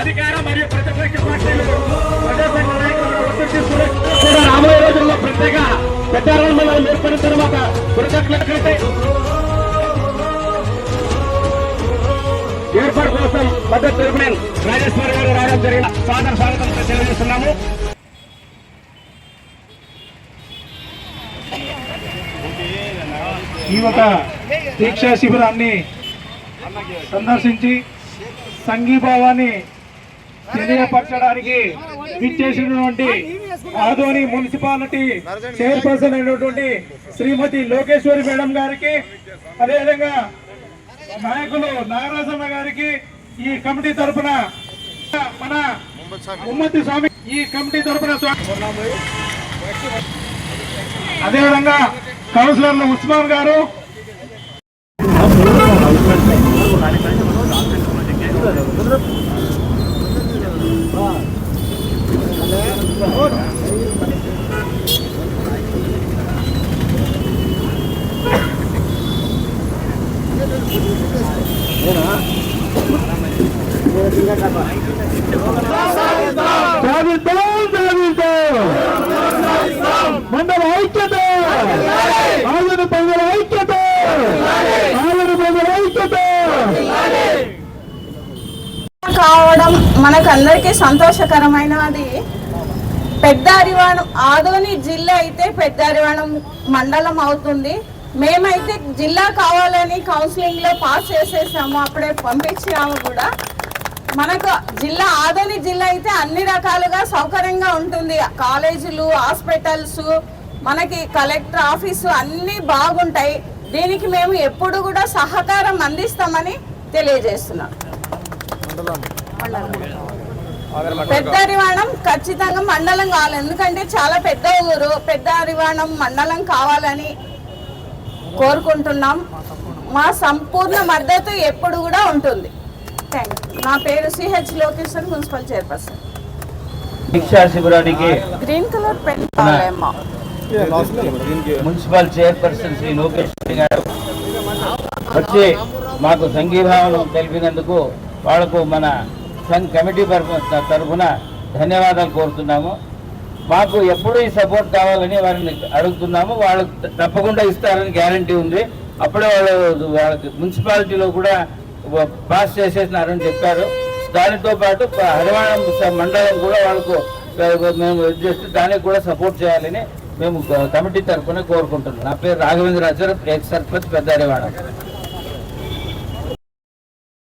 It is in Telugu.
అధికారం మరియు ప్రతిపక్ష పార్టీలు కూడా రాబోయే రోజుల్లో ప్రత్యేక ప్రచారాల ఏర్పడిన తర్వాత ఏర్పాటు కోసం మద్దతు తెలుపున రాజేశ్వరి గారు రావడం జరిగిన సాదర స్వాగతం తెలియజేస్తున్నాము. ఈ ఒక దీక్షా శిబిరాన్ని సందర్శించి సంఘీభావాన్ని తెలియపరచడానికి విచ్చేసినటువంటి ఆదోని మున్సిపాలిటీ చైర్పర్సన్ అయినటువంటి శ్రీమతి లోకేశ్వరి మేడం గారికి అదేవిధంగా నాయకులు నాగరాజన్న గారికి ఈ కమిటీ తరపున మన ఉమ్మతి స్వామి ఈ కమిటీ తరపున స్వామి అదేవిధంగా కౌన్సిలర్లు ఉస్మాన్ గారు మండల ఐక్యత ఆంధ్ర ప్రజల ఐక్యత ఆంధ్ర ప్రజల ఐక్యత కావడం మనకందరికీ సంతోషకరమైనది పెద్ద అరివాణం ఆదోని జిల్లా అయితే పెద్ద అరివాణం మండలం అవుతుంది. మేమైతే జిల్లా కావాలని కౌన్సిలింగ్లో పాస్ చేసేసాము అప్పుడే పంపించాము కూడా. మనకు జిల్లా ఆదోని జిల్లా అయితే అన్ని రకాలుగా సౌకర్యంగా ఉంటుంది. కాలేజీలు హాస్పిటల్స్ మనకి కలెక్టర్ ఆఫీసు అన్నీ బాగుంటాయి. దీనికి మేము ఎప్పుడు కూడా సహకారం అందిస్తామని తెలియజేస్తున్నాం. పెద్ద అరివాణం ఖచ్చితంగా మండలం కావాలి. ఎందుకంటే చాలా పెద్ద ఊరు పెద్ద అరివాణం మండలం కావాలని కోరుకుంటున్నాం. మా సంపూర్ణ మద్దతు ఎప్పుడు కూడా ఉంటుంది. నా పేరు సిహెచ్ లోకేశ్వర్ మున్సిపల్ చైర్పర్సన్. దీక్షా శిబిరానికి green colour pen municipal chairperson Shri Lokeshwari గారు వచ్చి మాకు సంఘీభావం తెలిపినందుకు వాళ్ళకు మన సంఘ్ కమిటీ తరఫు- తరఫున ధన్యవాదాలు కోరుతున్నాము. మాకు ఎప్పుడు ఈ సపోర్ట్ కావాలని వారిని అడుగుతున్నాము. వాళ్ళు తప్పకుండా ఇస్తారని గ్యారంటీ ఉంది. అప్పుడే వాళ్ళు వాళ్ళకి మున్సిపాలిటీలో కూడా పాస్ చేసేసినారని చెప్పారు. దానితో పాటు ప- హరివాణం మండలం కూడా వాళ్ళకు మేము ఇది చేస్తే దానికి కూడా సపోర్ట్ చేయాలని మేము కమిటీ తరఫున కోరుకుంటున్నాం. నా పేరు రాఘవేంద్ర ఎక్స్ సర్పంచ్ పెద్ద హరివాణం.